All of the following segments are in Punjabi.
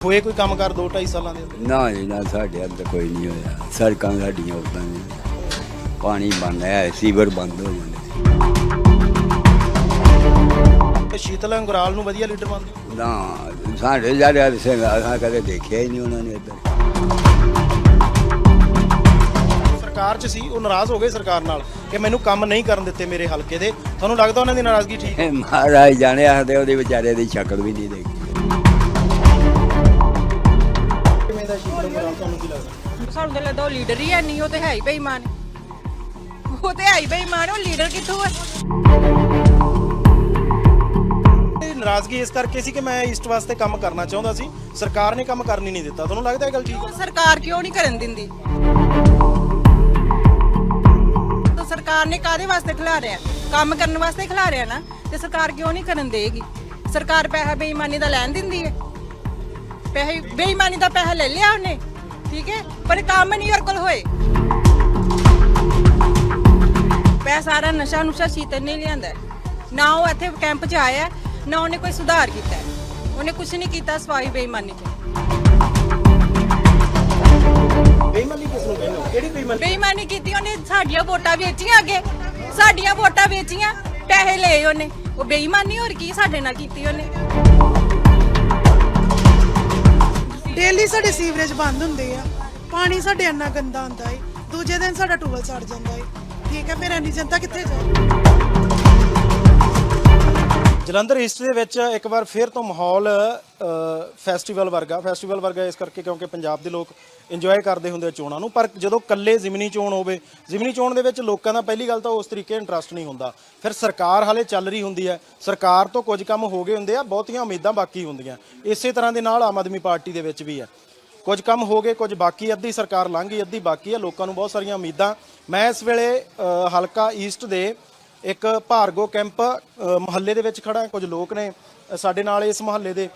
ਹੋਏ ਕੋਈ ਕੰਮਕਾਰ 2 2.5 ਸਾਲਾਂ ਦੇ ਨਾ ਜੀ ਨਾ ਸਾਡੇ ਅੰਦਰ ਕੋਈ ਨਹੀਂ ਹੋਇਆ। ਸੜਕਾਂ ਸਾਡੀਆਂ ਉਦਾਂ ਨੇ ਪਾਣੀ ਬੰਦ ਹੈ ਸੀਵਰ ਬੰਦ ਹੋ ਜਾਂਦੇ ਤੇ ਸ਼ੀਤਲ ਅੰਗਰਾਲ ਨੂੰ ਵਧੀਆ ਲੀਡਰ ਮੰਨਦੇ? ਨਾ ਸਾਡੇ ਜਿਹੜੇ ਸਿੰਘ ਅਸਾਂ ਕਦੇ ਦੇਖਿਆ ਹੀ ਨਹੀਂ ਉਹਨਾਂ ਨੇ ਇੱਧਰ। ਸਰਕਾਰ 'ਚ ਸੀ ਉਹ ਨਾਰਾਜ਼ ਹੋ ਗਏ ਸਰਕਾਰ ਨਾਲ ਕਿ ਮੈਨੂੰ ਕੰਮ ਨਹੀਂ ਕਰਨ ਦਿੱਤੇ ਮੇਰੇ ਹਲਕੇ ਦੇ। ਤੁਹਾਨੂੰ ਲੱਗਦਾ ਉਹਨਾਂ ਦੀ ਨਾਰਾਜ਼ਗੀ ਠੀਕ ਹੈ? ਮਹਾਰਾਜ ਜਾਣੇ ਆਖਦੇ ਉਹਦੇ ਵਿਚਾਰੇ ਦੀ ਸ਼ਕਲ ਵੀ ਨਹੀਂ ਦੇਖੀ। ਕੀ ਲੱਗਦਾ? ਸਾਨੂੰ ਤਾਂ ਲੱਗਦਾ ਉਹ ਲੀਡਰ ਹੀ ਹੈ ਨਹੀਂ ਉਹ ਤੇ ਹੈ ਹੀ ਬੇਈਮਾਨ। ਉਹ ਤੇ ਹੈ ਹੀ ਬੇਈਮਾਨ ਉਹ ਲੀਡਰ ਕਿੱਥੋਂ ਹੈ? ਇਹ ਨਾਰਾਜ਼ਗੀ ਇਸ ਕਰਕੇ ਸੀ ਕਿ ਮੈਂ ਈਸਟ ਵਾਸਤੇ ਕੰਮ ਕਰਨਾ ਚਾਹੁੰਦਾ ਸੀ। ਸਰਕਾਰ ਨੇ ਕੰਮ ਕਰਨ ਹੀ ਨਹੀਂ ਦਿੱਤਾ। ਤੁਹਾਨੂੰ ਲੱਗਦਾ ਇਹ ਗੱਲ ਠੀਕ ਹੈ? ਉਹ ਸਰਕਾਰ ਕਿਉਂ ਨਹੀਂ ਕਰਨ ਦਿੰਦੀ? ਤਾਂ ਸਰਕਾਰ ਨੇ ਕਾਦੇ ਵਾਸਤੇ ਖਿਲਾਰਿਆ ਕੰਮ ਕਰਨ ਵਾਸਤੇ ਖਿਲਾਰਿਆ ਨਾ ਤੇ ਸਰਕਾਰ ਕਿਉਂ ਨਹੀਂ ਕਰਨ ਦੇਗੀ? ਸਰਕਾਰ ਪੈਸਾ ਬੇਈਮਾਨੀ ਦਾ ਲੈਣ ਦਿੰਦੀ ਹੈ। ਪੈਸੇ ਬੇਈਮਾਨੀ ਦਾ ਪੈਸਾ ਲੈ ਲਿਆ ਉਹਨੇ। ਠੀਕ ਹੈ? ਪਰ ਕੰਮ ਨਹੀਂ ਹੋਰ ਕੋਲ ਹੋਏ। ਪੈਸਾ ਸਾਰਾ ਨਸ਼ਾ ਨੁਸ਼ਾ ਸ਼ੀਤਲ ਨੇ ਲਿਆਂਦਾ। ਨਾ ਉਹ ਇੱਥੇ ਕੈਂਪ 'ਚ ਆਇਆ ਨਾ ਉਹਨੇ ਕੋਈ ਸੁਧਾਰ ਕੀਤਾ। ਉਹਨੇ ਕੁਝ ਨਹੀਂ ਕੀਤਾ ਸਫ਼ਾਈ ਬੇਈਮਾਨੀ 'ਚ ਬੇਈਮਾਨੀ ਕਿਸ ਨੂੰ ਕਹਿੰਦੇ ਹੋ? ਕਿਹੜੀ ਬੇਈਮਾਨੀ? ਬੇਈਮਾਨੀ ਕੀਤੀ ਉਹਨੇ ਸਾਡੀਆਂ ਵੋਟਾਂ ਵੇਚੀਆਂ ਅੱਗੇ। ਸਾਡੀਆਂ ਵੋਟਾਂ ਵੇਚੀਆਂ ਪੈਸੇ ਲਏ ਉਹਨੇ। ਉਹ ਬੇਈਮਾਨੀ ਹੋਰ ਕੀ ਸਾਡੇ ਨਾਲ ਕੀਤੀ ਉਹਨੇ? ਡੇਲੀ ਸਾਡੇ ਸੀਵਰੇਜ ਬੰਦ ਹੁੰਦੇ ਆ। ਪਾਣੀ ਸਾਡੇ ਇੰਨਾ ਗੰਦਾ ਹੁੰਦਾ ਏ। ਦੂਜੇ ਦਿਨ ਸਾਡਾ ਟੂਬਲ ਸੜ ਜਾਂਦਾ ਏ। ਠੀਕ ਹੈ, ਫਿਰ ਇੰਨੀ ਜਨਤਾ ਕਿੱਥੇ ਜਾਏ? ਜਲੰਧਰ ਈਸਟ ਦੇ ਵਿੱਚ ਇੱਕ ਵਾਰ ਫਿਰ ਤੋਂ ਮਾਹੌਲ ਫੈਸਟੀਵਲ ਵਰਗਾ ਫੈਸਟੀਵਲ ਵਰਗਾ ਇਸ ਕਰਕੇ ਕਿਉਂਕਿ ਪੰਜਾਬ ਦੇ ਲੋਕ ਇੰਜੋਏ ਕਰਦੇ ਹੁੰਦੇ ਆ ਚੋਣਾਂ ਨੂੰ, ਪਰ ਜਦੋਂ ਕੱਲੇ ਜ਼ਿਮਨੀ ਚੋਣ ਹੋਵੇ, ਜ਼ਿਮਨੀ ਚੋਣ ਦੇ ਵਿੱਚ ਲੋਕਾਂ ਦਾ ਪਹਿਲੀ ਗੱਲ ਤਾਂ ਉਸ ਤਰੀਕੇ ਇੰਟਰਸਟ ਨਹੀਂ ਹੁੰਦਾ। ਫਿਰ ਸਰਕਾਰ ਹਾਲੇ ਚੱਲ ਰਹੀ ਹੁੰਦੀ ਹੈ, ਸਰਕਾਰ ਤੋਂ ਕੁਝ ਕੰਮ ਹੋ ਗਏ ਹੁੰਦੇ ਆ, ਬਹੁਤੀਆਂ ਉਮੀਦਾਂ ਬਾਕੀ ਹੁੰਦੀਆਂ। ਇਸੇ ਤਰ੍ਹਾਂ ਦੇ ਨਾਲ ਆਮ ਆਦਮੀ ਪਾਰਟੀ ਦੇ ਵਿੱਚ ਵੀ ਹੈ। ਕੁਝ ਕੰਮ ਹੋ ਗਏ, ਕੁਝ ਬਾਕੀ, ਅੱਧੀ ਸਰਕਾਰ ਲੰਘ ਗਈ, ਅੱਧੀ ਬਾਕੀ ਹੈ, ਲੋਕਾਂ ਨੂੰ ਬਹੁਤ ਸਾਰੀਆਂ ਉਮੀਦਾਂ। ਮੈਂ ਇਸ ਵੇਲੇ ਹਲਕਾ ਈਸਟ ਦੇ ਇੱਕ ਭਾਰਗੋ ਕੈਂਪ ਮੁਹੱਲੇ ਦੇ ਵਿੱਚ ਖੜਾ ਕੁਝ ਲੋਕ ਨੇ ਸਾਡੇ ਨਾਲ ਇਸ ਮੁਹੱਲੇ ਦੇ।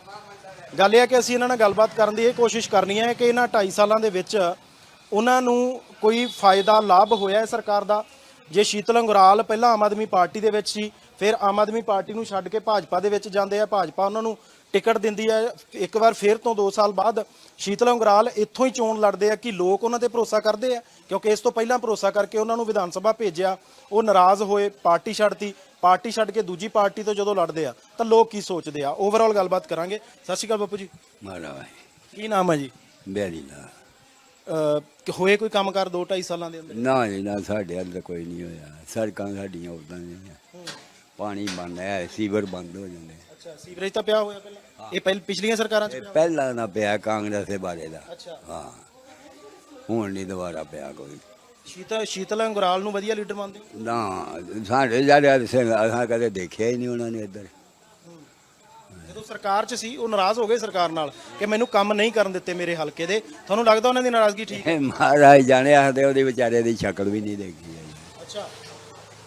ਗੱਲ ਇਹ ਹੈ ਕਿ ਅਸੀਂ ਇਹਨਾਂ ਨਾਲ ਗੱਲਬਾਤ ਕਰਨ ਦੀ ਇਹ ਕੋਸ਼ਿਸ਼ ਕਰਨੀ ਹੈ ਕਿ ਇਹਨਾਂ 2.5 ਸਾਲਾਂ ਦੇ ਵਿੱਚ ਉਹਨਾਂ ਨੂੰ ਕੋਈ ਫਾਇਦਾ, ਲਾਭ ਹੋਇਆ ਹੈ ਸਰਕਾਰ ਦਾ? ਜੇ ਸ਼ੀਤਲ ਅੰਗਰਾਲ ਪਹਿਲਾਂ ਆਮ ਆਦਮੀ ਪਾਰਟੀ ਦੇ ਵਿੱਚ ਸੀ, ਫਿਰ ਆਮ ਆਦਮੀ ਪਾਰਟੀ ਨੂੰ ਛੱਡ ਕੇ ਭਾਜਪਾ ਦੇ ਵਿੱਚ ਜਾਂਦੇ ਆ। ਭਾਜਪਾ ਉਹਨਾਂ ਨੂੰ ਟਿਕਟ ਦਿੰਦੀ ਹੈ ਇੱਕ ਵਾਰ ਫਿਰ ਤੋਂ 2 ਸਾਲ ਬਾਅਦ ਸ਼ੀਤਲ ਅੰਗਰਾਲ ਇੱਥੋਂ ਹੀ ਚੋਣ ਲੜਦੇ ਆ ਕਿ ਲੋਕ ਉਹਨਾਂ ਤੇ ਭਰੋਸਾ ਕਰਦੇ ਆ ਕਿਉਂਕਿ ਇਸ ਤੋਂ ਪਹਿਲਾਂ ਭਰੋਸਾ ਕਰਕੇ ਉਹਨਾਂ ਨੂੰ ਵਿਧਾਨ ਸਭਾ ਭੇਜਿਆ। ਉਹ ਨਾਰਾਜ਼ ਹੋਏ ਪਾਰਟੀ ਛੱਡਤੀ। ਪਾਰਟੀ ਛੱਡ ਕੇ ਦੂਜੀ ਪਾਰਟੀ ਤੋਂ ਜਦੋਂ ਲੜਦੇ ਆ ਤਾਂ ਲੋਕ ਕੀ ਸੋਚਦੇ ਆ? ਓਵਰਆਲ ਗੱਲਬਾਤ ਕਰਾਂਗੇ। ਸਤਿ ਸ਼੍ਰੀ ਅਕਾਲ ਬਾਪੂ ਜੀ। ਮਹਾਰਾਜ ਕੀ ਨਾਮ ਹੈ ਜੀ? ਬੇਰੀ ਨਾ ਕਿ ਹੋਏ ਕੋਈ ਕੰਮਕਾਰ 2 2.5 ਸਾਲਾਂ ਦੇ ਅੰਦਰ? ਨਾ ਜੀ ਨਾ ਸਾਡੇ ਅੰਦਰ ਕੋਈ ਨਹੀਂ ਹੋਇਆ। ਸੜਕਾਂ ਸਾਡੀਆਂ ਉਦਾਂ ਨੇ ਪਾਣੀ ਬੰਦ ਹੈ ਸੀਵਰ ਬੰਦ ਹੋ ਜਾਂਦੇ ਅੱਛਾ ਸੀਵਰੇਜ ਤਾਂ ਪਿਆ ਹੋਇਆ ਪਹਿਲਾਂ? ਇਹ ਪਹਿਲ ਪਿਛਲੀਆਂ ਸਰਕਾਰਾਂ ਚ ਇਹ ਪਿਆ ਪਹਿਲਾਂ ਨਾ ਪਿਆ ਕਾਂਗਰਸ ਦੇ ਬਾਰੇ ਦਾ। ਅੱਛਾ। ਹਾਂ। ਹੁਣ ਨਹੀਂ ਦੁਬਾਰਾ ਪਿਆ ਕੋਈ। ਸ਼ੀਤਲ ਸ਼ੀਤਲ ਅੰਗਰਾਲ ਨੂੰ ਵਧੀਆ ਲੀਡਰ ਮੰਨਦੇ ਹੋ? ਨਾ ਸਾਡੇ ਜਿਹੜੇ ਸਿੰਘ ਅਸਾਂ ਕਦੇ ਦੇਖਿਆ ਹੀ ਨਹੀਂ ਉਹਨਾਂ ਨੇ ਇੱਧਰ। ਜਦੋਂ ਸਰਕਾਰ 'ਚ ਸੀ ਉਹ ਨਾਰਾਜ਼ ਹੋ ਗਏ ਸਰਕਾਰ ਨਾਲ ਕਿ ਮੈਨੂੰ ਕੰਮ ਨਹੀਂ ਕਰਨ ਦਿੱਤੇ ਮੇਰੇ ਹਲਕੇ ਦੇ। ਤੁਹਾਨੂੰ ਲੱਗਦਾ ਉਹਨਾਂ ਦੀ ਨਾਰਾਜ਼ਗੀ ਠੀਕ ਇਹ ਮਹਾਰਾਜ ਜਾਣੇ ਆਖਦੇ ਉਹਦੇ ਵਿਚਾਰੇ ਦੀ ਸ਼ਕਲ ਵੀ ਨਹੀਂ ਦੇਖੀ। ਹੈ ਅੱਛਾ।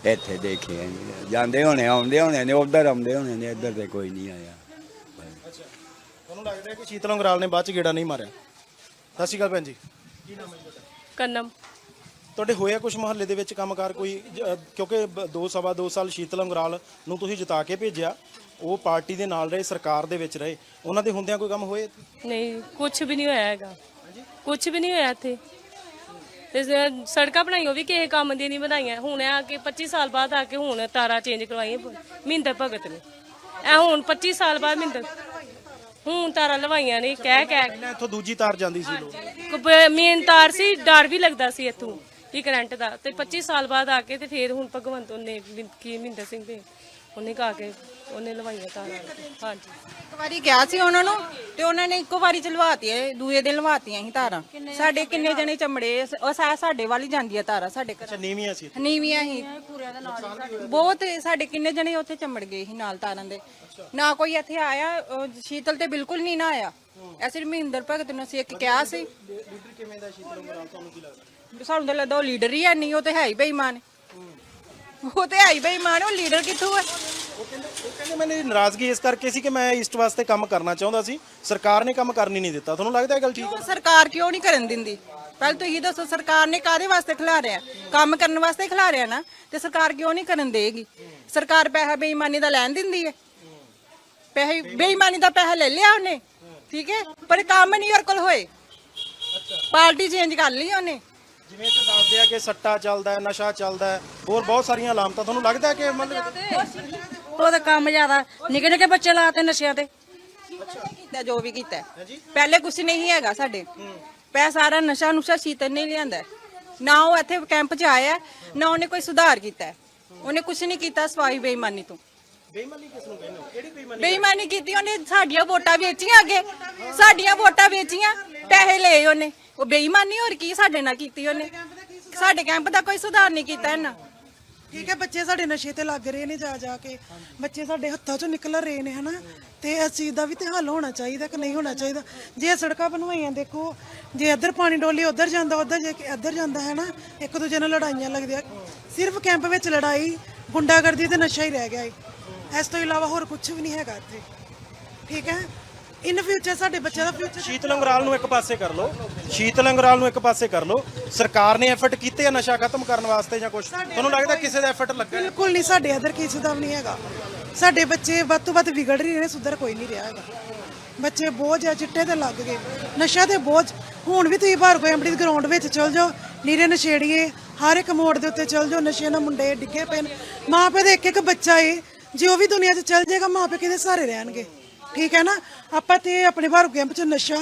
ਇੱਥੇ ਦੇਖੇ ਜਾਂਦੇ ਹੋਣੇ ਆਉਂਦੇ ਹੋਣੇ ਨੇ ਉਧਰ ਆਉਂਦੇ ਹੋਣੇ ਨੇ ਇੱਧਰ ਤੇ ਕੋਈ ਨਹੀਂ ਆਇਆ। ਅੱਛਾ। ਤੁਹਾਨੂੰ ਲੱਗਦਾ ਹੈ ਕਿ ਸ਼ੀਤਲ ਨੇ ਬਾਅਦ 'ਚ ਗੇੜਾ ਨਹੀਂ ਮਾਰਿਆ? ਸਤਿ ਸ਼੍ਰੀ ਅਕਾਲ ਭੈਣ ਜੀ। ਕੀ ਨਾਮ ਹੈ ਤੁਹਾਡਾ? ਕੰਨਮ। ਤੁਹਾਡੇ ਹੋਇਆ ਕੁਝ ਮੁਹੱਲੇ ਦੇ ਵਿੱਚ ਕੰਮਕਾਰ ਕੋਈ? ਜ- ਅਹ ਕਿਉਂਕਿ ਬ- ਦੋ ਸਵਾ ਦੋ ਸਾਲ ਸ਼ੀਤਲ ਅੰਗਰਾਲ ਨੂੰ ਤੁਸੀਂ ਜਿਤਾ ਕੇ ਭੇਜਿਆ ਉਹ ਪਾਰਟੀ ਦੇ ਨਾਲ ਰਹੇ ਸਰਕਾਰ ਦੇ ਵਿੱਚ ਰਹੇ। ਉਹਨਾਂ ਦੇ ਹੁੰਦਿਆਂ ਕੋਈ ਕੰਮ ਹੋਏ ਨਹੀਂ ਕੁਝ ਵੀ ਨਹੀਂ ਹੋਇਆ ਹੈਗਾ। ਕੁਝ ਵੀ ਨਹੀਂ ਹੋਇਆ ਇੱਥੇ। ਤੇ ਸੜਕਾਂ ਬਣਾਈਆਂ ਉਹ ਵੀ ਕਿਸੇ ਕੰਮ ਦੀ ਨਹੀਂ ਬਣਾਈਆਂ। ਹੁਣ ਆ ਕੇ 25 ਸਾਲ ਬਾਅਦ ਆ ਕੇ ਹੁਣ ਤਾਰਾਂ ਚੇਂਜ ਕਰਵਾਈਆਂ ਮਹਿੰਦਰ ਭਗਤ ਨੇ। ਇਹ ਹੁਣ 25 ਸਾਲ ਬਾਅਦ ਮਹਿੰਦਰ ਹੁਣ ਤਾਰਾਂ ਲਵਾਈਆਂ ਨੇ ਕਹਿ ਕਹਿ ਪਹਿਲਾਂ ਇੱਥੋਂ ਦੂਜੀ ਤਾਰ ਜਾਂਦੀ ਸੀ ਲੋਕ। ਮੇਨ ਤਾਰ ਸੀ ਡਰ ਵੀ ਲੱਗਦਾ ਸੀ ਇੱਥੋਂ ਵੀ ਕਰੰਟ ਦਾ। ਤੇ 25 ਸਾਲ ਬਾਅਦ ਆ ਕੇ ਤੇ ਫੇਰ ਹੁਣ ਭਗਵੰਤ ਨੇ ਕੀ ਮਹਿੰਦਰ ਸਿੰਘ ਦੇ ਉਹਨੇ ਕਹਾ ਕੇ ਉਹਨੇ ਲਵਾਈਆਂ ਤਾਰਾਂ ਹਾਂਜੀ। ਇੱਕ ਵਾਰੀ ਕਿਹਾ ਸੀ ਉਹਨਾਂ ਨੂੰ ਤੇ ਉਹਨਾਂ ਨੇ ਇੱਕੋ ਵਾਰੀ ਚ ਲਵਾਤੀਆਂ ਦੂਏ ਦਿਨ ਲਵਾਤੀਆਂ ਸੀ ਤਾਰਾਂ। ਸਾਡੇ ਕਿੰਨੇ ਜਣੇ ਚਮੜੇ ਉਹ ਸਾ- ਸਾਡੇ ਵੱਲ ਹੀ ਜਾਂਦੀਆਂ ਤਾਰਾਂ ਸਾਡੇ ਘਰ। ਅੱਛਾ ਨੀਵੀਆਂ ਸੀ ਨੀਵੀਆਂ ਹੀ ਬਹੁਤ ਸਾਡੇ ਕਿੰਨੇ ਜਣੇ ਉੱਥੇ ਚਮੜ ਗਏ ਸੀ ਨਾਲ ਤਾਰਾਂ ਦੇ। ਨਾ ਕੋਈ ਇੱਥੇ ਆਇਆ ਉਹ ਸ਼ੀਤਲ ਤੇ ਬਿਲਕੁਲ ਨਹੀਂ ਨਾ ਆਇਆ। ਐਸੇ ਮਹਿੰਦਰ ਭਗਤ ਨੂੰ ਅਸੀਂ ਇੱਕ ਕਿਹਾ ਸੀ। ਲੀਡਰ ਕਿਵੇਂ ਦਾ ਸ਼ੀਤਲ ਅੰਗਰਾਲ ਤੁਹਾਨੂੰ ਕੀ ਲੱਗਦਾ? ਸਾਨੂੰ ਤਾਂ ਲੱਗਦਾ ਉਹ ਲੀਡਰ ਹੀ ਹੈ ਨਹੀਂ ਉਹ ਤੇ ਹੈ ਹੀ ਬੇਈਮਾਨ। ਉਹ ਤੇ ਹੈ ਹੀ ਬੇਈਮਾਨ ਉਹ ਲੀਡਰ ਕਿੱਥੋਂ ਹੈ? ਉਹ ਕਹਿੰਦੇ ਉਹ ਕਹਿੰਦੇ ਮੈਨੂੰ ਨਾਰਾਜ਼ਗੀ ਇਸ ਕਰਕੇ ਸੀ ਕਿ ਮੈਂ ਈਸਟ ਵਾਸਤੇ ਕੰਮ ਕਰਨਾ ਚਾਹੁੰਦਾ ਸੀ। ਸਰਕਾਰ ਨੇ ਕੰਮ ਕਰਨ ਹੀ ਨਹੀਂ ਦਿੱਤਾ। ਤੁਹਾਨੂੰ ਲੱਗਦਾ ਇਹ ਗੱਲ ਠੀਕ ਹੈ? ਸਰਕਾਰ ਕਿਉਂ ਨਹੀਂ ਕਰਨ ਦਿੰਦੀ? ਪਹਿਲ ਤੁਸੀਂ ਦੱਸੋ ਸਰਕਾਰ ਨੇ ਕਾਦੇ ਵਾਸਤੇ ਖਿਲਾਰਿਆ ਕੰਮ ਕਰਨ ਵਾਸਤੇ ਖਿਲਾਰਿਆ ਨਾ? ਤੇ ਸਰਕਾਰ ਕਿਉਂ ਨਹੀਂ ਕਰਨ ਦੇਗੀ? ਸਰਕਾਰ ਪੈਸਾ ਬੇਈਮਾਨੀ ਦਾ ਲੈਣ ਦਿੰਦੀ ਹੈ। ਪੈਸੇ ਬੇਈਮਾਨੀ ਦਾ ਪੈਸਾ ਲੈ ਲਿਆ ਉਹਨੇ। ਠੀਕ ਹੈ? ਪਰ ਕੰਮ ਨਹੀਂ ਹੋਰ ਕੋਲ ਹੋਏ। ਪਾਰਟੀ ਚੇਂਜ ਕਰ ਲਈ ਉਹਨੇ। ਜਿਵੇਂ ਕਿ ਦੱਸਦੇ ਆ ਕਿ ਸੱਟਾ ਚੱਲਦਾ ਹੈ ਨਸ਼ਾ ਚੱਲਦਾ ਹੈ ਹੋਰ ਬਹੁਤ ਸਾਰੀਆਂ ਅਲਾਮਤਾਂ ਤੁਹਾਨੂੰ ਲੱਗਦਾ ਕਿ ਮਤਲਬ ਉਹਦਾ ਕੰਮ ਜ਼ਿਆਦਾ। ਨਿੱਕੇ ਨਿੱਕੇ ਬੱਚੇ ਲਾਤੇ ਨਸ਼ਿਆਂ ਤੇ। ਕੀਤਾ ਜੋ ਵੀ ਕੀਤਾ। ਪਹਿਲੇ ਕੁਝ ਨਹੀਂ ਹੈਗਾ ਸਾਡੇ। ਪੈ ਸਾਰਾ ਨਸ਼ਾ ਨੁਸ਼ਾ ਸ਼ੀਤਨ ਨਹੀਂ ਲਿਆਂਦਾ। ਨਾ ਉਹ ਇੱਥੇ ਕੈਂਪ 'ਚ ਆਇਆ ਨਾ ਉਹਨੇ ਕੋਈ ਸੁਧਾਰ ਕੀਤਾ। ਉਹਨੇ ਕੁਝ ਨਹੀਂ ਕੀਤਾ ਸਫ਼ਾਈ ਬੇਈਮਾਨੀ ਤੋਂ। ਬੇਈਮਾਨੀ ਕਿਸ ਨੂੰ ਕਹਿੰਦੇ ਹੋ? ਕਿਹੜੀ ਬੇਈਮਾਨੀ ਬੇਈਮਾਨੀ ਕੀਤੀ ਉਹਨੇ ਸਾਡੀਆਂ ਵੋਟਾਂ ਵੇਚੀਆਂ ਅੱਗੇ। ਸਾਡੀਆਂ ਵੋਟਾਂ ਵੇਚੀਆਂ ਪੈਸੇ ਲਏ ਉਹਨੇ। ਉਹ ਬੇਈਮਾਨੀ ਹੋਰ ਕੀ ਸਾਡੇ ਨਾਲ ਕੀਤੀ ਉਹਨੇ। ਸਾਡੇ ਕੈਂਪ ਦਾ ਕੋਈ ਸੁਧਾਰ ਨਹੀਂ ਕੀਤਾ ਇਹਨਾਂ। ਠੀਕ ਹੈ, ਬੱਚੇ ਸਾਡੇ ਨਸ਼ੇ ਤੇ ਲੱਗ ਰਹੇ ਨੇ ਜਾ ਜਾ ਕੇ। ਬੱਚੇ ਸਾਡੇ ਹੱਥਾਂ ਚੋਂ ਨਿਕਲ ਰਹੇ ਨੇ, ਹਨਾ? ਤੇ ਇਸ ਚੀਜ਼ ਦਾ ਵੀ ਤੇ ਹੱਲ ਹੋਣਾ ਚਾਹੀਦਾ ਕਿ ਨਹੀਂ ਹੋਣਾ ਚਾਹੀਦਾ। ਜੇ ਸੜਕਾਂ ਬਣਵਾਈਆਂ, ਦੇਖੋ, ਜੇ ਇੱਧਰ ਪਾਣੀ ਡੋਲੀ ਉੱਧਰ ਜਾਂਦਾ, ਉੱਧਰ ਜੇ ਇੱਧਰ ਜਾਂਦਾ ਹੈ ਨਾ ਇੱਕ ਦੂਜੇ ਨਾਲ ਲੜਾਈਆਂ ਲੱਗਦੀਆਂ। ਸਿਰਫ ਕੈਂਪ ਵਿੱਚ ਲੜਾਈ, ਗੁੰਡਾਗਰਦੀ ਤੇ ਨਸ਼ਾ ਹੀ ਰਹਿ ਗਿਆ ਹੈ ਇਸ ਤੋਂ ਇਲਾਵਾ ਹੋਰ ਕੁਝ ਵੀ ਨਹੀਂ ਹੈਗਾ ਇੱਥੇ। ਠੀਕ ਹੈ? ਇਨ ਫਿਊਚਰ ਸਾਡੇ ਬੱਚਿਆਂ ਦਾ ਫਿਊਚਰ ਸ਼ੀਤਲ ਅੰਗਰਾਲ ਨੂੰ ਇੱਕ ਪਾਸੇ ਕਰ ਲਓ। ਸ਼ੀਤਲ ਅੰਗਰਾਲ ਨੂੰ ਇੱਕ ਪਾਸੇ ਕਰ ਲਓ। ਸਰਕਾਰ ਨੇ ਐਫਰਟ ਕੀਤੇ ਆ ਨਸ਼ਾ ਖਤਮ ਕਰਨ ਵਾਸਤੇ ਜਾਂ ਕੁਝ ਤੁਹਾਨੂੰ ਲੱਗਦਾ ਕਿਸੇ ਦਾ ਐਫਰਟ ਲੱਗਾ? ਹੈ? ਬਿਲਕੁਲ ਨਹੀਂ ਸਾਡੇ ਕਿਸੇ ਦਾ ਵੀ ਨਹੀਂ ਹੈਗਾ। ਸਾਡੇ ਬੱਚੇ ਵੱਧ ਤੋਂ ਵੱਧ ਵਿਗੜ ਰਹੇ ਨੇ ਸੁਧਰ ਕੋਈ ਨਹੀਂ ਰਿਹਾ ਹੈਗਾ। ਬੱਚੇ ਬੋਝ ਆ ਚਿੱਟੇ ਤੇ ਲੱਗ ਗਏ। ਨਸ਼ਾ ਤੇ ਬੋਝ। ਹੁਣ ਵੀ ਤੁਸੀਂ ਬਾਹਰ ਕੋਈ ਅੰਬੜੀ ਗਰਾਊਂਡ ਵਿੱਚ ਚਲ ਜਾਓ ਨੀਰੇ ਨਸ਼ੇੜੀਏ ਹਰ ਇੱਕ ਮੋੜ ਦੇ ਉੱਤੇ ਚਲ ਜਾਓ ਨਸ਼ੇ ਨਾਲ ਮੁੰਡੇ ਡਿੱਗੇ ਪਏ ਨੇ। ਮਾਂ ਪਿਓ ਦੇ ਇੱਕ ਇੱਕ ਬੱਚਾ ਏ ਜੇ ਉਹ ਵੀ ਦੁਨੀਆ 'ਚ ਚਲ ਜਾਏਗਾ ਮਾਂ ਪਿਓ ਕਿਹਦੇ ਸਹਾਰੇ ਰਹਿਣਗੇ? ਠੀਕ ਹੈ ਨਾ? ਆਪਾਂ ਤੇ ਆਪਣੇ ਬਾਹਰ ਕੈਂਪ 'ਚ ਨਸ਼ਾ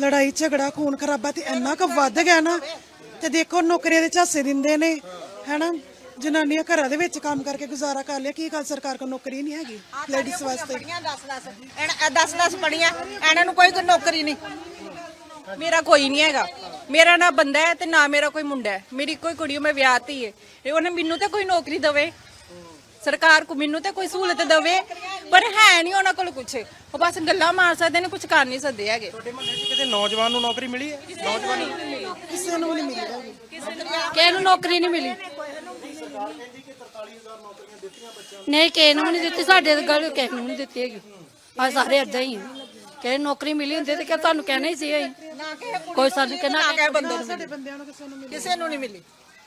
ਲੜਾਈ ਝਗੜਾ ਖੂਨ ਖਰਾਬਾ ਤੇ ਇੰਨਾ ਕੁ ਵੱਧ ਗਿਆ ਨਾ ਤੇ ਦੇਖੋ ਨੌਕਰੀਆਂ ਦੇ ਝਾਸੇ ਦਿੰਦੇ ਨੇ ਹੈਨਾ? ਜਨਾਨੀਆਂ ਘਰਾਂ ਦੇ ਵਿੱਚ ਕੰਮ ਕਰਕੇ ਗੁਜ਼ਾਰਾ ਕਰ ਲਿਆ ਕੀ ਗੱਲ ਸਰਕਾਰ ਕੋਲ ਨੌਕਰੀ ਨਹੀਂ ਹੈਗੀ ਲੇਡੀਜ਼ ਵਾਸਤੇ? 10 10 ਪੜੀਆਂ ਇਹਨਾਂ ਨੂੰ ਕੋਈ ਨੌਕਰੀ ਨਹੀਂ। ਮੇਰਾ ਕੋਈ ਨਹੀਂ ਹੈਗਾ। ਮੇਰਾ ਨਾ ਬੰਦਾ ਹੈ ਤੇ ਨਾ ਮੇਰਾ ਕੋਈ ਮੁੰਡਾ ਹੈ। ਮੇਰੀ ਕੋਈ ਕੁੜੀ ਮੈਂ ਵਿਆਹਤੀ ਹੈ। ਉਹਨੇ ਮੈਨੂੰ ਤੇ ਕੋਈ ਨੌਕਰੀ ਦੇਵੇ। ਸਰਕਾਰ ਕੋ ਮੈਨੂੰ ਤੇ ਕੋਈ ਸਹੂਲਤ ਦੇਵੇ ਪਰ ਹੈ ਨਹੀਂ ਉਹਨਾਂ ਕੋਲ ਕੁਝ ਉਹ ਬਸ ਗੱਲਾਂ ਮਾਰ ਸਕਦੇ ਨੇ ਕੁਝ ਕਰ ਨਹੀਂ ਸਕਦੇ ਹੈਗੇ ਤੁਹਾਡੇ ਮਹੱਲੇ 'ਚ ਕਿਸੇ ਨੌਜਵਾਨ ਨੂੰ ਨੌਕਰੀ ਮਿਲੀ ਹੈ ਨੌਜਵਾਨ ਕਿਸੇ ਨੂੰ ਨਹੀਂ ਮਿਲੀ ਹੈਗੀ ਕਿਸੇ ਨੂੰ ਨੌਕਰੀ ਨਹੀਂ ਮਿਲੀ ਨਹੀਂ ਕਿਸੇ ਨੂੰ ਵੀ ਨਹੀਂ ਦਿੱਤੀ ਸਾਡੇ ਤਾਂ ਗੱਲ ਕਿਸੇ ਨੂੰ ਨਹੀਂ ਦਿੱਤੀ ਹੈਗੀ ਆ ਸਾਰੇ ਏਦਾਂ ਹੀ ਆ ਕਿਸੇ ਨੂੰ ਨੌਕਰੀ ਮਿਲੀ ਹੁੰਦੀ ਤੇ ਕਿ ਤੁਹਾਨੂੰ ਕਹਿਣਾ ਹੀ ਸੀ ਅਸੀਂ ਕੋਈ ਸਾਨੂੰ ਕਹਿਣਾ ਬੰਦੇ ਨੂੰ ਕਿਸੇ ਨੂੰ ਨਹੀਂ ਮਿਲੀ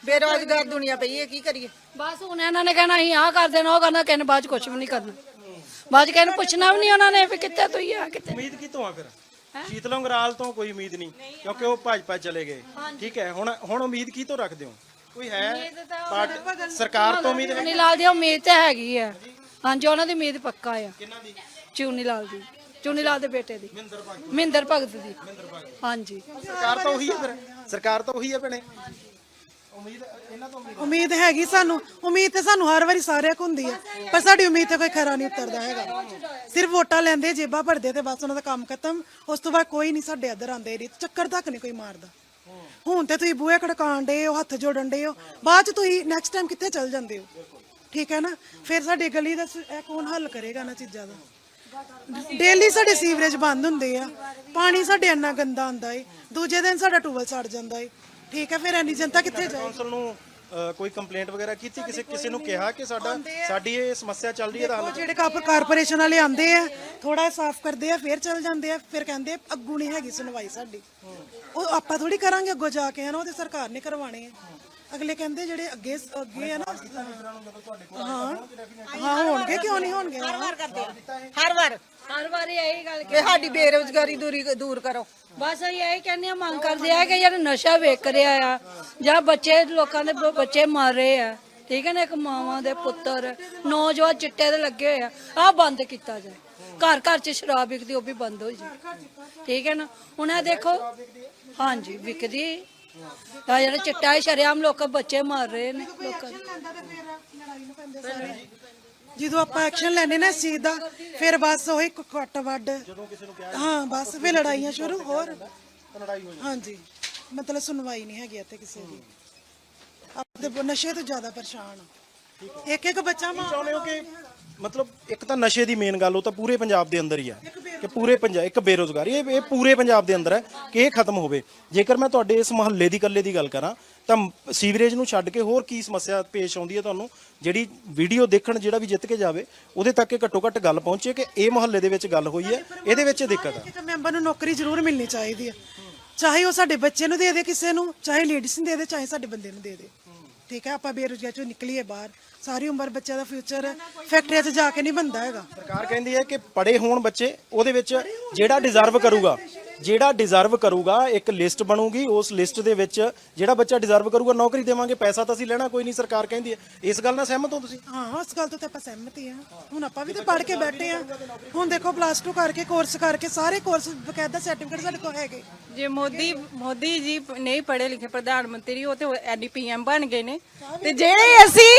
ਬੇਰੋਜ਼ਗਾਰ ਦੁਨੀਆ ਪਈ ਹੈ ਕੀ ਕਰੀਏ? ਬਸ ਹੁਣ ਇਹਨਾਂ ਨੇ ਕਹਿਣਾ ਅਸੀਂ ਆਹ ਕਰ ਦੇਣਾ ਉਹ ਕਰਨਾ ਨੇ ਬਾਅਦ ਚ ਕੁਝ ਵੀ ਨਹੀਂ ਕਰਨਾ। ਬਾਅਦ ਚ ਨੂੰ ਪੁੱਛਣਾ ਵੀ ਨਹੀਂ ਉਹਨਾਂ ਨੇ ਵੀ ਕਿੱਥੇ ਤੁਸੀਂ ਆ ਕਿੱਥੇ? ਉਮੀਦ ਕਿਤੋਂ ਆ ਫਿਰ? ਸ਼ੀਤਲ ਅੰਗਰਾਲ ਤੋਂ ਕੋਈ ਉਮੀਦ ਨਹੀਂ ਕਿਉਂਕਿ ਉਹ ਭਾਜਪਾ ਚਲੇ ਗਏ। ਠੀਕ ਹੈ ਹੁਣ ਹੁਣ ਉਮੀਦ ਕਿਤੋਂ ਰੱਖਦੇ ਹੋ? ਕੋਈ ਹੈ ਪਾਰਟੀ ਸਰਕਾਰ ਤੋਂ ਉਮੀਦ ਚੂਨੀ ਲਾਲ ਦੀ ਉਮੀਦ ਤੇ ਹੈਗੀ ਆ। ਹਾਂਜੀ ਉਹਨਾਂ ਦੀ ਉਮੀਦ ਪੱਕਾ ਆ। ਕਿਹਨਾਂ ਦੀ? ਚੂਨੀ ਲਾਲ ਦੀ। ਚੂਨੀ ਲਾਲ ਦੇ ਬੇਟੇ ਦੀ। ਮਹਿੰਦਰ ਭਗਤ। ਦੀ। ਹਾਂਜੀ। ਸਰਕਾਰ ਤਾਂ ਉਹੀ ਹੈ ਫਿਰ। ਸਰਕਾਰ ਤਾਂ ਉਹੀ ਹੈ ਭੈਣੇ। ਉਮੀਦ ਇਹਨਾਂ ਤੋਂ ਉਮੀਦ ਉਮੀਦ ਹੈਗੀ ਸਾਨੂੰ, ਉਮੀਦ ਤੇ ਸਾਨੂੰ ਹਰ ਵਾਰੀ ਸਾਰਿਆਂ ਕੋ ਹੁੰਦੀ ਹੈ ਪਰ ਸਾਡੀ ਉਮੀਦ ਤੇ ਕੋਈ ਖਰਾ ਨਹੀਂ ਉਤਰਦਾ ਹੈਗਾ। ਸਿਰਫ ਵੋਟਾਂ ਲੈਂਦੇ, ਜੇਬਾਂ ਭਰਦੇ ਤੇ ਬਸ ਉਹਨਾਂ ਦਾ ਕੰਮ ਖਤਮ। ਉਸ ਤੋਂ ਬਾਅਦ ਕੋਈ ਨਹੀਂ ਸਾਡੇ ਇੱਧਰ ਆਂਦੇ ਨਹੀਂ ਚੱਕਰ ਤੱਕ ਨਹੀਂ ਕੋਈ ਮਾਰਦਾ। ਹੁਣ ਤੇ ਤੁਸੀਂ ਬੂਹੇ ਖੜਕਾਣ ਡੇ ਹੋ, ਹੱਥ ਜੋੜਨ ਡੇ ਹੋ, ਬਾਅਦ ਚ ਤੁਸੀਂ ਨੈਕਸਟ ਟਾਈਮ ਕਿੱਥੇ ਚੱਲ ਜਾਂਦੇ ਹੋ? ਠੀਕ ਹੈ ਨਾ? ਫਿਰ ਸਾਡੀ ਗਲੀ ਦਾ ਸ- ਇਹ ਕੌਣ ਹੱਲ ਕਰੇਗਾ ਨਾ ਚੀਜ਼ਾਂ ਦਾ? ਡੇਲੀ ਸਾਡੇ ਸੀਵਰੇਜ ਬੰਦ ਹੁੰਦੇ ਆ, ਪਾਣੀ ਸਾਡੇ ਇੰਨਾ ਗੰਦਾ ਆਂਦਾ ਏ, ਦੂਜੇ ਦਿਨ ਸਾਡਾ ਟੂਬਲ ਸੜ ਜਾਂਦਾ ਏ। ਠੀਕ ਹੈ ਫਿਰ ਇੰਨੀ ਜਨਤਾ ਕਿੱਥੇ ਜਾਏ ਕੌਂਸਲ ਨੂੰ ਅ, ਕੋਈ ਕੰਪਲੇਂਟ ਵਗੈਰਾ ਕੀਤੀ ਕਿਸੇ ਕਿਸੇ ਨੂੰ ਕਿਹਾ ਕਿ ਸਾਡਾ ਸਾਡੀ ਇਹ ਸਮੱਸਿਆ ਚੱਲ ਰਹੀ ਹੈ ਤਾਂ ਉਹ ਜਿਹੜੇ ਕਾਪ ਕਾਰਪੋਰੇਸ਼ਨ ਵਾਲੇ ਆਂਦੇ ਆ ਥੋੜਾ ਸਾਫ਼ ਕਰਦੇ ਆ ਫਿਰ ਚੱਲ ਜਾਂਦੇ ਆ ਫਿਰ ਕਹਿੰਦੇ ਆ, ਅੱਗੂ ਨਹੀਂ ਹੈਗੀ ਸੁਣਵਾਈ ਸਾਡੀ। ਉਹ ਆਪਾਂ ਥੋੜੀ ਕਰਾਂਗੇ ਅੱਗੋਂ ਜਾ ਕੇ ਹਨਾ ਉਹ ਤੇ ਸਰਕਾਰ ਨੇ ਕਰਵਾਣੇ ਆ ਅਗਲੇ ਕਹਿੰਦੇ ਜਿਹੜੇ ਅੱਗੇ ਅੱਗੇ ਆ ਨਾ ਹਾਂ। ਹਾਂ ਹੋਣਗੇ ਕਿਉਂ ਨਹੀਂ ਹੋਣਗੇ? ਹਰ ਵਾਰ ਕਰਦੇ ਆ। ਹਰ ਵਾਰ। ਹਰ ਵਾਰੀ ਇਹੀ ਗੱਲ ਕਿ ਸਾਡੀ ਬੇਰੋਜ਼ਗਾਰੀ ਦੂਰੀ ਦੂਰ ਕਰੋ। ਬਸ ਅਸੀਂ ਇਹੀ ਕਹਿੰਦੇ ਆ ਮੰਗ ਕਰਦੇ ਆ ਕਿ ਯਾਰ ਨਸ਼ਾ ਵੇਚ ਰਿਹਾ ਆ ਜਾਂ ਬੱਚੇ ਲੋਕਾਂ ਦੇ ਬੱਚੇ ਮਰ ਰਹੇ ਆ ਠੀਕ ਹੈ ਨਾ ਇੱਕ ਮਾਵਾਂ ਦੇ ਪੁੱਤਰ ਨੌਜਵਾਨ ਚਿੱਟੇ ਦੇ ਲੱਗੇ ਹੋਏ ਆ ਆ ਬੰਦ ਕੀਤਾ ਜਾਏ। ਘਰ ਘਰ ਚ ਸ਼ਰਾਬ ਵਿਕਦੀ ਉਹ ਵੀ ਬੰਦ ਹੋ ਜਾਏ। ਠੀਕ ਹੈ ਨਾ ਹੁਣ ਇਹ ਦੇਖੋ ਹਾਂਜੀ ਵਿਕਦੀ ਆ ਜਿਹੜਾ ਚਿੱਟਾ ਸ਼ਰਿਆਮ ਲੋਕ ਬੱਚੇ ਮਰ ਰਹੇ ਨੇ ਲੋਕਾਂ ਜਦੋਂ ਆਪਾਂ ਐਕਸ਼ਨ ਲੈਣੇ ਨਾ ਇਸ ਚੀਜ਼ ਦਾ ਫਿਰ ਬਸ ਉਹੀ ਕ- ਕੱਟ ਵੱਡ। ਹਾਂ ਬਸ ਫਿਰ ਲੜਾਈਆਂ ਸ਼ੁਰੂ ਹੋਰ। ਹਾਂਜੀ ਮਤਲਬ ਸੁਣਵਾਈ ਨਹੀਂ ਹੈਗੀ ਇੱਥੇ ਕਿਸੇ ਦੀ। ਆਪਦੇ ਨਸ਼ੇ ਤੋਂ ਜ਼ਿਆਦਾ ਪਰੇਸ਼ਾਨ ਆ। ਇੱਕ ਇੱਕ ਬੱਚਾ ਮਾਂ ਚਾਹੁੰਦੇ ਹੋ ਕਿ ਮਤਲਬ ਇੱਕ ਤਾਂ ਨਸ਼ੇ ਦੀ ਮੇਨ ਗੱਲ ਉਹ ਤਾਂ ਪੂਰੇ ਪੰਜਾਬ ਦੇ ਅੰਦਰ ਹੀ ਆ। ਕਿ ਪੂਰੇ ਪੰਜਾਬ ਇੱਕ ਬੇਰੋਜ਼ਗਾਰੀ ਇਹ ਇਹ ਪੂਰੇ ਪੰਜਾਬ ਦੇ ਅੰਦਰ ਹੈ ਕਿ ਇਹ ਖਤਮ ਹੋਵੇ। ਜੇਕਰ ਮੈਂ ਤੁਹਾਡੇ ਇਸ ਮੁਹੱਲੇ ਦੀ ਇਕੱਲੇ ਦੀ ਗੱਲ ਕਰਾਂ ਤਾਂ ਸੀਵਰੇਜ ਨੂੰ ਛੱਡ ਕੇ ਹੋਰ ਕੀ ਸਮੱਸਿਆ ਪੇਸ਼ ਆਉਂਦੀ ਹੈ ਤੁਹਾਨੂੰ? ਜਿਹੜੀ ਵੀਡੀਓ ਦੇਖਣ ਜਿਹੜਾ ਵੀ ਜਿੱਤ ਕੇ ਜਾਵੇ ਉਹਦੇ ਤੱਕ ਘੱਟੋ ਘੱਟ ਗੱਲ ਪਹੁੰਚੇ ਕਿ ਇਹ ਮੁਹੱਲੇ ਦੇ ਵਿੱਚ ਗੱਲ ਹੋਈ ਹੈ ਇਹਦੇ ਵਿੱਚ ਦਿੱਕਤ ਇੱਕ ਮੈਂਬਰ ਨੂੰ ਨੌਕਰੀ ਜ਼ਰੂਰ ਮਿਲਣੀ ਚਾਹੀਦੀ ਹੈ। ਚਾਹੇ ਉਹ ਸਾਡੇ ਬੱਚੇ ਨੂੰ ਦੇ ਦੇ ਕਿਸੇ ਨੂੰ ਚਾਹੇ ਲੇਡੀਜ਼ ਨੂੰ ਦੇ ਦੇ ਚਾਹੇ ਸਾਡੇ ਬੰਦੇ ਨੂੰ ਦੇ ਦੇ। ਠੀਕ ਹੈ, ਆਪਾਂ ਬੇਰੁਜ਼ਗਾਰੀ ਚੋਂ ਨਿਕਲੀਏ ਬਾਹਰ। ਸਾਰੀ ਉਮਰ ਬੱਚਿਆਂ ਦਾ ਫਿਊਚਰ ਫੈਕਟਰੀਆਂ 'ਚ ਜਾ ਕੇ ਨਹੀਂ ਬਣਦਾ ਹੈਗਾ। ਸਰਕਾਰ ਕਹਿੰਦੀ ਹੈ ਕਿ ਪੜੇ ਹੋਣ ਬੱਚੇ, ਉਹਦੇ ਵਿੱਚ ਜਿਹੜਾ ਡਿਜ਼ਰਵ ਕਰੂਗਾ। ਜਿਹੜਾ ਡਿਜ਼ਰਵ ਕਰੂਗਾ ਇੱਕ ਲਿਸਟ ਬਣੂਗੀ ਉਸ ਲਿਸਟ ਦੇ ਵਿੱਚ ਜਿਹੜਾ ਬੱਚਾ ਡਿਜ਼ਰਵ ਕਰੂਗਾ ਨੌਕਰੀ ਦੇਵਾਂਗੇ ਪੈਸਾ ਤਾਂ ਅਸੀਂ ਲੈਣਾ ਕੋਈ ਨਹੀਂ ਸਰਕਾਰ ਕਹਿੰਦੀ ਹੈ। ਇਸ ਗੱਲ ਨਾਲ ਸਹਿਮਤ ਹੋ ਤੁਸੀਂ? ਹਾਂ ਉਸ ਗੱਲ ਤੋਂ ਤਾਂ ਆਪਾਂ ਸਹਿਮਤ ਹੀ ਹਾਂ। ਹੁਣ ਆਪਾਂ ਵੀ ਤਾਂ ਪੜ੍ਹ ਕੇ ਬੈਠੇ ਆ ਹੁਣ ਦੇਖੋ ਪਲੱਸ 2 ਕਰਕੇ ਕੋਰਸ ਕਰਕੇ ਸਾਰੇ ਕੋਰਸ ਬਕਾਇਦਾ ਸਰਟੀਫਿਕੇਟ ਸਾਡੇ ਕੋਲ ਹੈਗੇ। ਜੇ ਮੋਦੀ ਮੋਦੀ ਜੀ ਨਹੀਂ ਪੜ੍ਹੇ ਲਿਖੇ ਪ੍ਰਧਾਨ ਮੰਤਰੀ ਉਹ ਤੇ ਐਨਡੀਪੀਐਮ ਬਣ ਗਏ ਨੇ। ਤੇ ਜਿਹੜੇ ਅਸੀਂ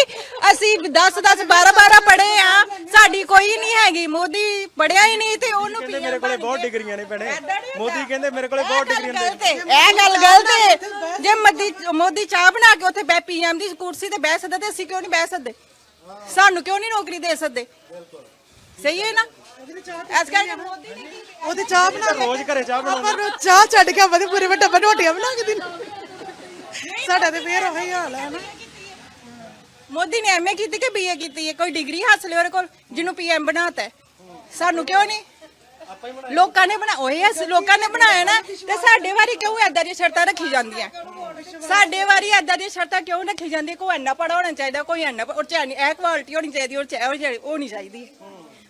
ਅਸੀਂ 10 10 12 12 ਪੜ੍ਹੇ ਆ। ਸਾਡੀ ਕੋਈ ਨਹੀਂ ਹੈਗੀ। ਮੋਦੀ ਪੜਿਆ ਹੀ ਨਹੀਂ ਤੇ ਉਹਨੂੰ ਕਹਿੰਦੇ ਮੇਰੇ ਕੋਲੇ ਬਹੁਤ ਬਣ। ਡਿਗਰੀਆਂ ਨੇ ਭੈਣੇ। ਨੀ। ਮੋਦੀ ਕਹਿੰਦੇ ਮੇਰੇ ਕੋਲੇ ਬਹੁਤ ਡਿਗਰੀਆਂ ਹੈ ਇਹ ਗੱਲ ਗਲਤ ਹੈ ਜੇ ਮੋਦੀ ਮੋਦੀ ਚਾਹ ਬਣਾ ਕੇ ਉੱਥੇ ਬੈ ਪੀਐਮ ਦੀ ਕੁਰਸੀ ਤੇ ਬਹਿ ਸਕਦਾ ਤੇ ਅਸੀਂ ਕਿਉਂ ਨਹੀਂ ਬਹਿ ਸਕਦੇ? ਸਾਨੂੰ ਕਿਉਂ ਨਹੀਂ ਨੌਕਰੀ ਦੇ ਸਕਦੇ? ਸਹੀ ਹੈ ਨਾ? ਇਸ ਕਰਕੇ ਮੋਦੀ ਨੇ ਕੀ ਉਹਦੀ ਚਾਹ ਬਣਾ ਕੇ ਰੋਜ਼ ਘਰੇ ਚਾਹ ਬਣਾਉਂਦੇ ਆਪਾਂ ਨੂੰ। ਚਾਹ ਛੱਡ ਕੇ ਆਪਾਂ ਤੇ ਪੂਰੇ ਵੱਡੇ ਰੋਟੀਆਂ ਬਣਾ ਕੇ ਦਿੰਦੇ। ਸਾਡਾ ਤੇ ਫੇਰ ਉਹੀ ਹਾਲ ਹੈ ਨਾ। ਮੋਦੀ ਨੇ ਐਮਏ ਕੀਤੀ ਕਿ ਬੀਏ ਕੀਤੀ ਹੈ? ਕੋਈ ਡਿਗਰੀ ਹਾਸਲ ਹੈ ਉਹਦੇ ਕੋਲ? ਜਿਹਨੂੰ ਪੀਐਮ ਬਣਾਤਾ ਸਾਨੂੰ ਕਿਉਂ ਨਹੀਂ? ਲੋਕਾਂ ਨੇ ਬਣਾ ਉਹੀ ਅਸੀਂ ਲੋਕਾਂ ਨੇ ਬਣਾਇਆ ਨਾ, ਤੇ ਸਾਡੇ ਵਾਰੀ ਕਿਉਂ ਐਦਾਂ ਦੀਆਂ ਸ਼ਰਤਾਂ ਰੱਖੀ ਜਾਂਦੀਆਂ? ਸਾਡੇ ਵਾਰੀ ਐਦਾਂ ਦੀਆਂ ਸ਼ਰਤਾਂ ਕਿਉਂ ਰੱਖੀ ਜਾਂਦੀਆਂ? ਕੋਈ ਇੰਨਾ ਪੜਾ ਹੋਣਾ ਚਾਹੀਦਾ, ਕੋਈ ਇੰਨਾ ਉਹ ਚ ਇਹ ਕੁਆਲਿਟੀ ਹੋਣੀ ਚਾਹੀਦੀ ਉਹ ਚ ਜਿਹੜੀ- ਉਹ ਨਹੀਂ ਚਾਹੀਦੀ।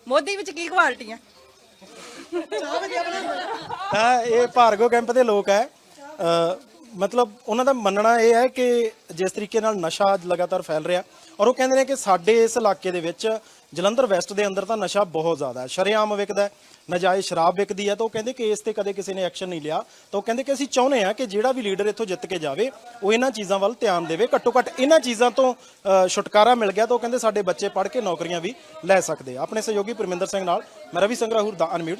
ਮੋਦੀ ਵਿੱਚ ਕੀ ਕੁਆਲਿਟੀਆਂ ਤਾਂ ਇਹ ਭਾਰਗੋ ਕੈਂਪ ਦੇ ਲੋਕ ਹੈ। ਮਤਲਬ ਉਹਨਾਂ ਦਾ ਮੰਨਣਾ ਇਹ ਹੈ ਕਿ ਜਿਸ ਤਰੀਕੇ ਨਾਲ ਨਸ਼ਾ ਅੱਜ ਲਗਾਤਾਰ ਫੈਲ ਰਿਹਾ, ਔਰ ਉਹ ਕਹਿੰਦੇ ਨੇ ਕਿ ਸਾਡੇ ਇਸ ਇਲਾਕੇ ਦੇ ਵਿੱਚ ਜਲੰਧਰ ਵੈਸਟ ਦੇ ਅੰਦਰ ਤਾਂ ਨਸ਼ਾ ਬਹੁਤ ਜ਼ਿਆਦਾ ਹੈ। ਸ਼ਰੇਆਮ ਵਿਕਦਾ ਹੈ, ਨਜਾਇਜ਼ ਸ਼ਰਾਬ ਵਿਕਦੀ ਹੈ, ਤਾਂ ਉਹ ਕਹਿੰਦੇ ਕਿ ਇਸ ਤੇ ਕਦੇ ਕਿਸੇ ਨੇ ਐਕਸ਼ਨ ਨਹੀਂ ਲਿਆ। ਤਾਂ ਉਹ ਕਹਿੰਦੇ ਕਿ ਅਸੀਂ ਚਾਹੁੰਦੇ ਹਾਂ ਕਿ ਜਿਹੜਾ ਵੀ ਲੀਡਰ ਇੱਥੋਂ ਜਿੱਤ ਕੇ ਜਾਵੇ, ਉਹ ਇਹਨਾਂ ਚੀਜ਼ਾਂ ਵੱਲ ਧਿਆਨ ਦੇਵੇ। ਘੱਟੋ ਘੱਟ ਇਹਨਾਂ ਚੀਜ਼ਾਂ ਤੋਂ ਛੁਟਕਾਰਾ ਮਿਲ ਗਿਆ ਤਾਂ ਉਹ ਕਹਿੰਦੇ ਸਾਡੇ ਬੱਚੇ ਪੜ੍ਹ ਕੇ ਨੌਕਰੀਆਂ ਵੀ ਲੈ ਸਕਦੇ ਆ। ਆਪਣੇ ਸਹਿਯੋਗੀ ਪਰਮਿੰਦਰ ਸਿੰਘ ਨਾਲ ਮੈਂ ਰਵੀ ਸੰਗਰਾਹੁਰ ਦਾ ਅਨਮਿਊਟ